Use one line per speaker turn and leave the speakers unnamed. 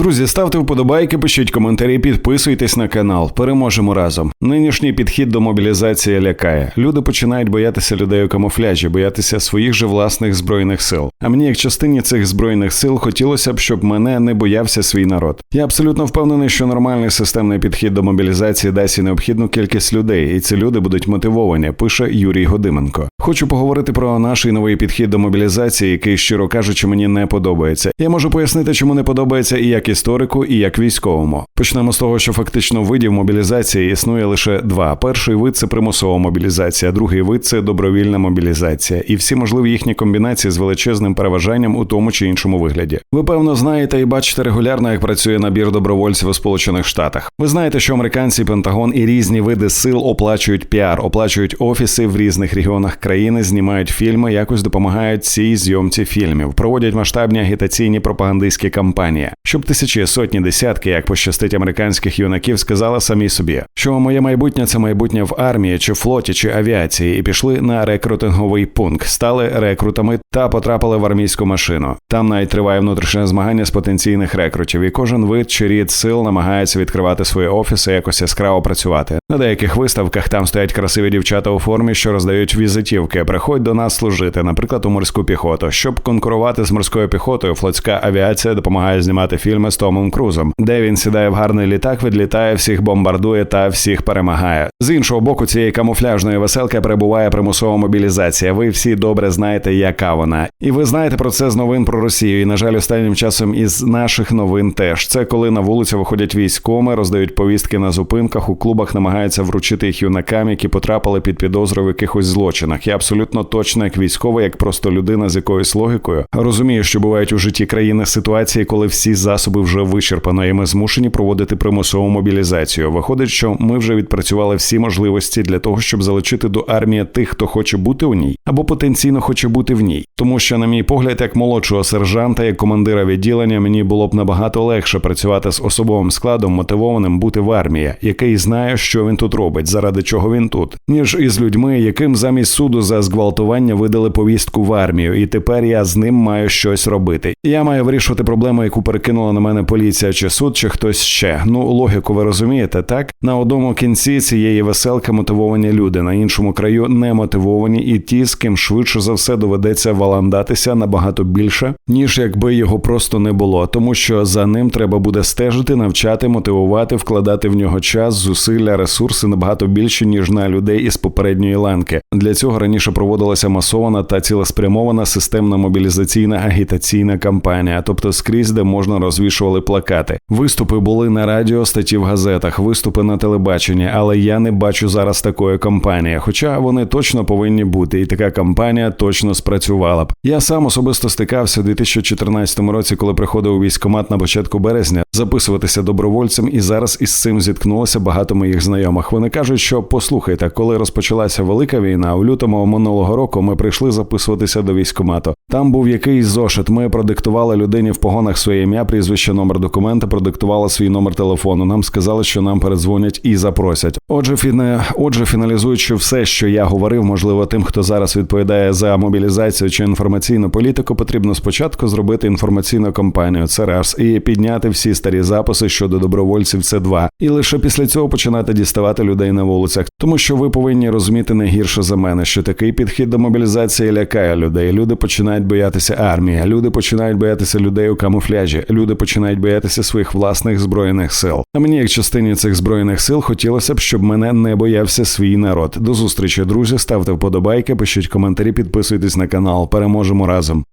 Друзі, ставте вподобайки, пишіть коментарі, підписуйтесь на канал. Переможемо разом. Нинішній підхід до мобілізації лякає. Люди починають боятися людей у камуфляжі, боятися своїх же власних збройних сил. А мені, як частині цих збройних сил, хотілося б, щоб мене не боявся свій народ. Я абсолютно впевнений, що нормальний системний підхід до мобілізації дасть і необхідну кількість людей, і ці люди будуть мотивовані. Пише Юрій Годименко. Хочу поговорити про наш новий підхід до мобілізації, який, щиро кажучи, мені не подобається. Я можу пояснити, чому не подобається і як історику, і як військовому. Почнемо з того, що фактично видів мобілізації існує лише два: перший вид це примусова мобілізація, другий вид це добровільна мобілізація, і всі можливі їхні комбінації з величезним переважанням у тому чи іншому вигляді. Ви певно знаєте і бачите регулярно, як працює набір добровольців у Сполучених Штатах. Ви знаєте, що американці, Пентагон і різні види сил оплачують піар, оплачують офіси в різних регіонах країни, знімають фільми, якось допомагають цій зйомці фільмів, проводять масштабні агітаційні пропагандистські кампанії, щоб тисячі, сотні, десятки, як пощастить американських юнаків, сказали самі собі, що моє майбутнє це майбутнє в армії, чи флоті, чи авіації, і пішли на рекрутинговий пункт, стали рекрутами та потрапили в армійську машину. Там навіть триває внутрішнє змагання з потенційних рекрутів, і кожен вид чи рід сил намагається відкривати свої офіси, якось яскраво працювати. На деяких виставках там стоять красиві дівчата у формі, що роздають візитівки. Приходь до нас служити, наприклад, у морську піхоту. Щоб конкурувати з морською піхотою, флотська авіація допомагає знімати фільми з Томом Крузом, де він сідає в гарний літак, відлітає, всіх бомбардує та всіх перемагає. З іншого боку, цієї камуфляжної веселки перебуває примусова мобілізація. Ви всі добре знаєте, яка вона, і ви знаєте про це з новин про Росію. І на жаль, останнім часом із наших новин теж це коли на вулицю виходять військоми, роздають повістки на зупинках, у клубах намагаються вручити їх юнакам, які потрапили під підозру в якихось злочинах. Я абсолютно точно, як військовий, як просто людина з якоюсь логікою, розумію, що бувають у житті країни ситуації, коли всі засоби вже вичерпано, і ми змушені проводити примусову мобілізацію. Виходить, що ми вже відпрацювали всі можливості для того, щоб залучити до армії тих, хто хоче бути у ній, або потенційно хоче бути в ній. Тому що, на мій погляд, як молодшого сержанта, як командира відділення, мені було б набагато легше працювати з особовим складом, мотивованим бути в армії, який знає, що він тут робить, заради чого він тут, ніж із людьми, яким замість суду за зґвалтування видали повістку в армію, і тепер я з ним маю щось робити. Я маю вирішувати проблему, яку перекинула на мене поліція чи суд, чи хтось ще. Ну логіку ви розумієте, так на одному кінці цієї веселки мотивовані люди, на іншому краю не мотивовані, і ті, з ким швидше за все доведеться валандатися набагато більше, ніж якби його просто не було, тому що за ним треба буде стежити, навчати, мотивувати, вкладати в нього час, зусилля, ресурси набагато більше ніж на людей із попередньої ланки. Для цього раніше проводилася масована та цілеспрямована системна мобілізаційна агітаційна кампанія, тобто скрізь, де можна розвішували плакати. Виступи були на радіо, статті в газетах, виступи на телебаченні, але я не бачу зараз такої кампанії. Хоча вони точно повинні бути, і така кампанія точно спрацювала б. Я сам особисто стикався у 2014 році, коли приходив у військкомат на початку березня, записуватися добровольцем, і зараз із цим зіткнулося багато моїх знайомих. Вони кажуть, що послухайте, коли розпочалася велика війна, у лютому минулого року ми прийшли записуватися до військкомату. Там був якийсь зошит. Ми продиктували людині в погонах своє ім'я, прізвище, номер документа, продиктували свій номер телефону. Нам сказали, що нам передзвонять і запросять. Отже, фіне, отже, фіналізуючи все, що я говорив, можливо, тим, хто зараз відповідає за мобілізацію чи інформаційну політику, потрібно спочатку зробити інформаційну кампанію. Це раз і підняти всі старі записи щодо добровольців. Це два, і лише після цього починати діставати людей на вулицях, тому що ви повинні розуміти не гірше за мене, що такий підхід до мобілізації лякає людей. Люди починають боятися армії, люди починають боятися людей у камуфляжі, люди починають боятися своїх власних збройних сил. А мені, як частині цих збройних сил, хотілося б, щоб мене не боявся свій народ. До зустрічі, друзі. Ставте вподобайки, пишіть коментарі, підписуйтесь на канал. Переможемо разом.